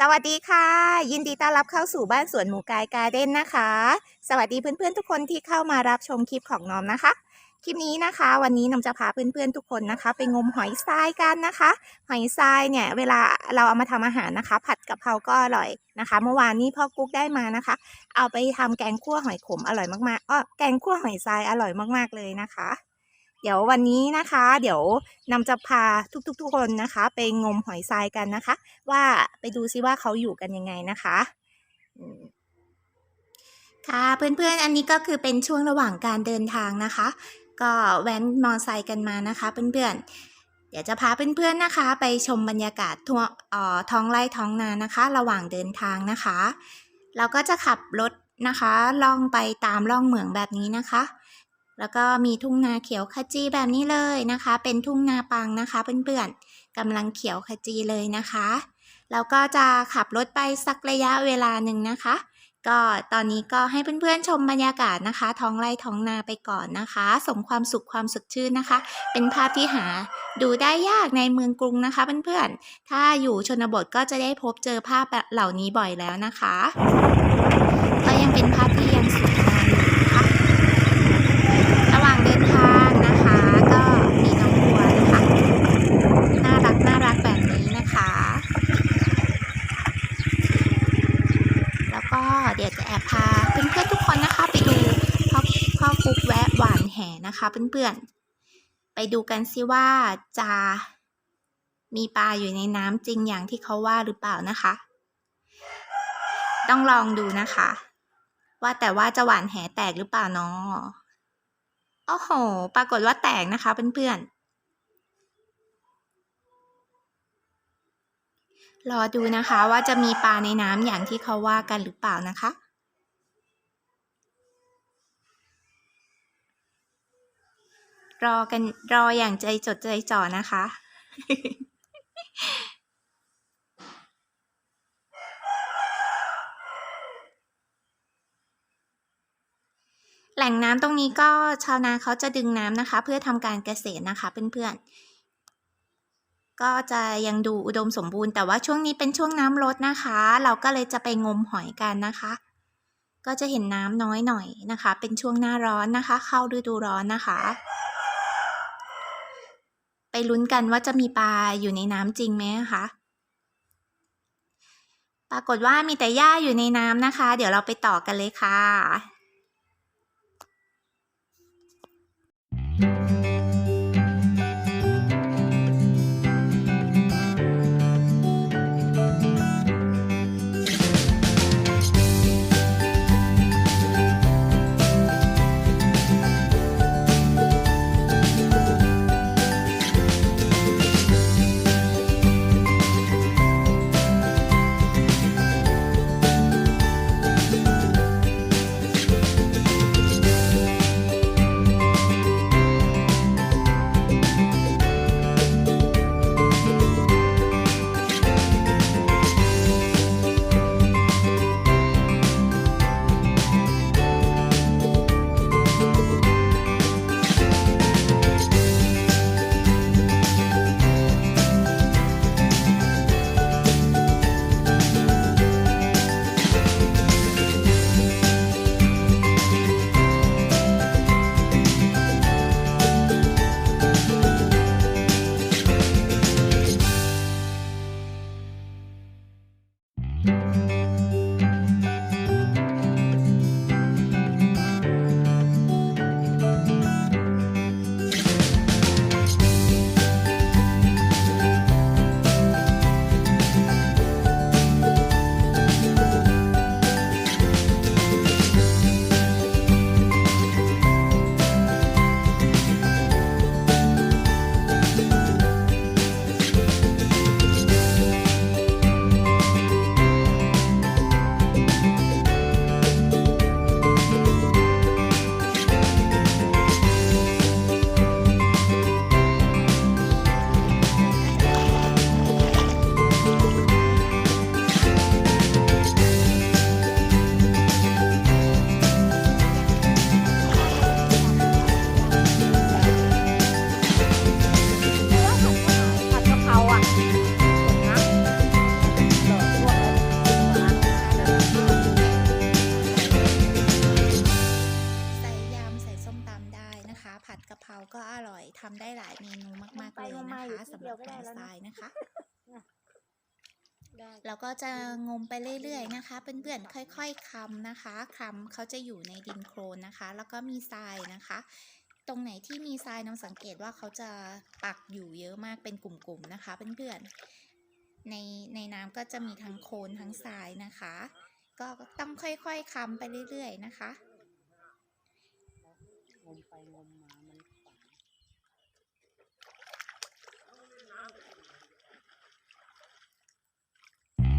สวัสดีค่ะ ยินดีต้อนรับเข้าสู่บ้านสวนหมูกายการ์เด้นนะคะ สวัสดีเพื่อนๆทุกคนที่เข้ามารับชมคลิปของน้อมนะคะ คลิปนี้นะคะ วันนี้น้อมจะพาเพื่อนๆทุกคนนะคะ ไปงมหอยทรายกันนะคะ หอยทรายเนี่ยเวลาเราเอามาทำอาหารนะคะ ผัดกะเพราก็อร่อยนะคะ เมื่อวานนี้พ่อกุ๊กได้มานะคะ เอาไปทำแกงคั่วหอยขมอร่อยมากๆอ้อแกงคั่วหอยทรายอร่อยมากๆเลยนะคะ เดี๋ยววันนี้นะคะ เดี๋ยวนำจะพาทุกๆทุกคนนะคะ ไปงมหอยทรายกันนะคะ ว่าไปดูซิว่าเขาอยู่กันยังไงนะคะค่ะเพื่อนๆ อันนี้ก็คือเป็นช่วงระหว่างการเดินทางนะคะ ก็แว้นมอไซค์กันมานะคะ เพื่อนๆ เดี๋ยวจะพาเพื่อนๆนะคะ ไปชมบรรยากาศทั่วท้องไร่ท้องนานะคะ ระหว่างเดินทางนะคะ เราก็จะขับรถนะคะ ล่องไปตามล่องเหมืองแบบนี้นะคะ แล้วก็มีทุ่งนาเขียวขจีแบบนี้เลยนะคะ เป็นทุ่งนาปังนะคะเพื่อนๆกำลังเขียวขจีเลยนะคะแล้วก็จะขับรถไปสักระยะเวลาหนึ่งนะคะ ก็ตอนนี้ก็ให้เพื่อนๆชมบรรยากาศนะคะ ท้องไร่ท้องนาไปก่อนนะคะ สมความสุขความสดชื่นนะคะ เป็นภาพที่หาดูได้ยากในเมืองกรุงนะคะเพื่อนๆ ถ้าอยู่ชนบทก็จะได้พบเจอภาพแบบเหล่านี้บ่อยแล้วนะคะ ก็ยังเป็นภาพที่ยังสวยงามอยู่นะคะ ระหว่างเดินทางนะคะ ก็มีน้องบัวนะคะ น่ารักน่ารักแบบนี้นะคะ แล้วก็เดี๋ยวจะแอบพาเพื่อนๆทุกคนนะคะ ไปดูพ่อพ่อกุ๊กแวะหวา นะคะเพื่อนๆ ไปดูกันสิว่าจะมีปลาอยู่ในน้ำจริงอย่างที่เขาว่าหรือเปล่านะคะ ต้องลองดูนะคะ ว่าแต่ว่าจะหวานแหแตกหรือเปล่าเนาะโอ้โห ปรากฏว่าแตกนะคะเพื่อนๆ รอดูนะคะว่าจะมีปลาในน้ำอย่างที่เขาว่ากันหรือเปล่านะคะ รอกันรออย่างใจจดใจจ่อนะคะ แหล่งน้ำตรงนี้ก็ชาวนาเขาจะดึงน้ำนะคะ เพื่อทำการเกษตรนะคะเพื่อนๆ ก็จะยังดูอุดมสมบูรณ์แต่ว่าช่วงนี้เป็นช่วงน้ำลดนะคะ เราก็เลยจะไปงมหอยกันนะคะก็จะเห็นน้ำน้อยหน่อยนะคะ เป็นช่วงหน้าร้อนนะคะ เข้าฤดูร้อนนะคะ ลุ้นกันว่าจะมีปลาอยู่ในน้ำจริงไหมคะ ปรากฏว่ามีแต่หญ้าอยู่ในน้ำนะคะ เดี๋ยวเราไปต่อกันเลยค่ะายนะคะได้เราก็จะงมไปเรื่อยๆนะคะเพื่อนๆค่อย ๆคำนะคะคำเขาจะอยู่ในดินโคลนนะคะ แล้วก็มีทรายนะคะ ตรงไหนที่มีทรายน้องสังเกตว่าเขาจะปักอยู่เยอะมากเป็นกลุ่มๆนะคะเพื่อนๆในในน้ำก็จะมีทั้งโคลนทั้งทรายนะคะ ก็ต้องค่อยๆคำไปเรื่อย ๆ นะคะงมไปงมมามันฝัง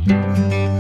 อ่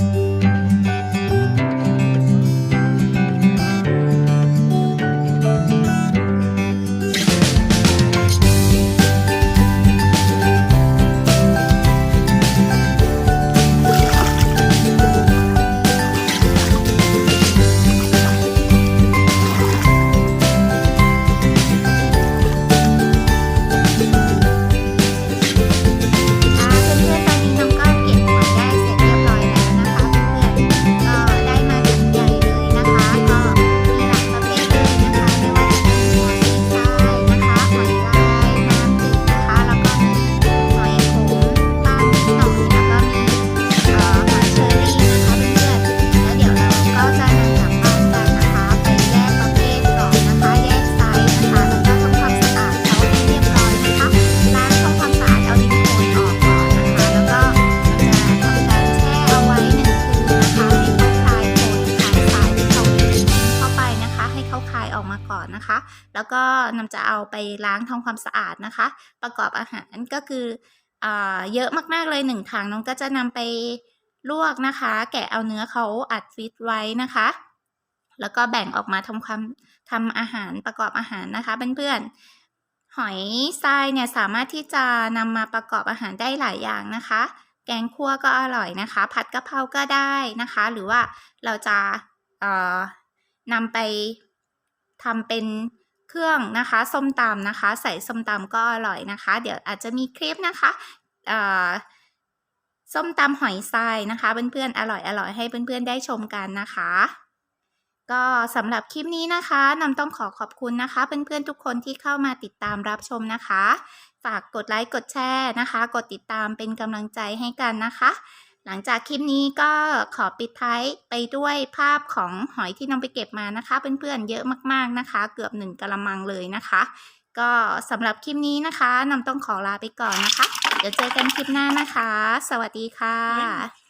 มาก่อนนะคะ แล้วก็นำจะเอาไปล้างทำความสะอาดนะคะ ประกอบอาหารก็คืออเยอะมากๆเลยหนึ่งถังน้องก็จะนำไปลวกนะคะ แกะเอาเนื้อเขาอัดฟิตไว้นะคะ แล้วก็แบ่งออกมาทำความทำอาหารประกอบอาหารนะคะเพื่อนๆหอยทรายเนี่ยสามารถที่จะนำมาประกอบอาหารได้หลายอย่างนะคะ แกงคั่วก็อร่อยนะคะ ผัดกะเพราก็ได้นะคะ หรือว่าเราจะเอ่อนำไป ทำเป็นเครื่องนะคะส้มตำนะคะ ใส่ส้มตำก็อร่อยนะคะ เดี๋ยวอาจจะมีคลิปนะคะส้มตำหอยทรายนะคะ เพื่อนๆอร่อยอร่อยให้เพื่อนๆได้ชมกันนะคะ ก็สำหรับคลิปนี้นะคะนำต้องขอขอบคุณนะคะ เพื่อนๆทุกคนที่เข้ามาติดตามรับชมนะคะ ฝากกดไลค์กดแชร์นะคะ กดติดตามเป็นกำลังใจให้กันนะคะ หลังจากคลิปนี้ก็ขอปิดท้ายไปด้วยภาพของหอยที่นำไปเก็บมานะคะ เพื่อนๆเยอะมากๆนะคะ เกือบหนึ่งกะละมังเลยนะคะ ก็สำหรับคลิปนี้นะคะนำต้องขอลาไปก่อนนะคะ เดี๋ยวเจอกันคลิปหน้านะคะ สวัสดีค่ะ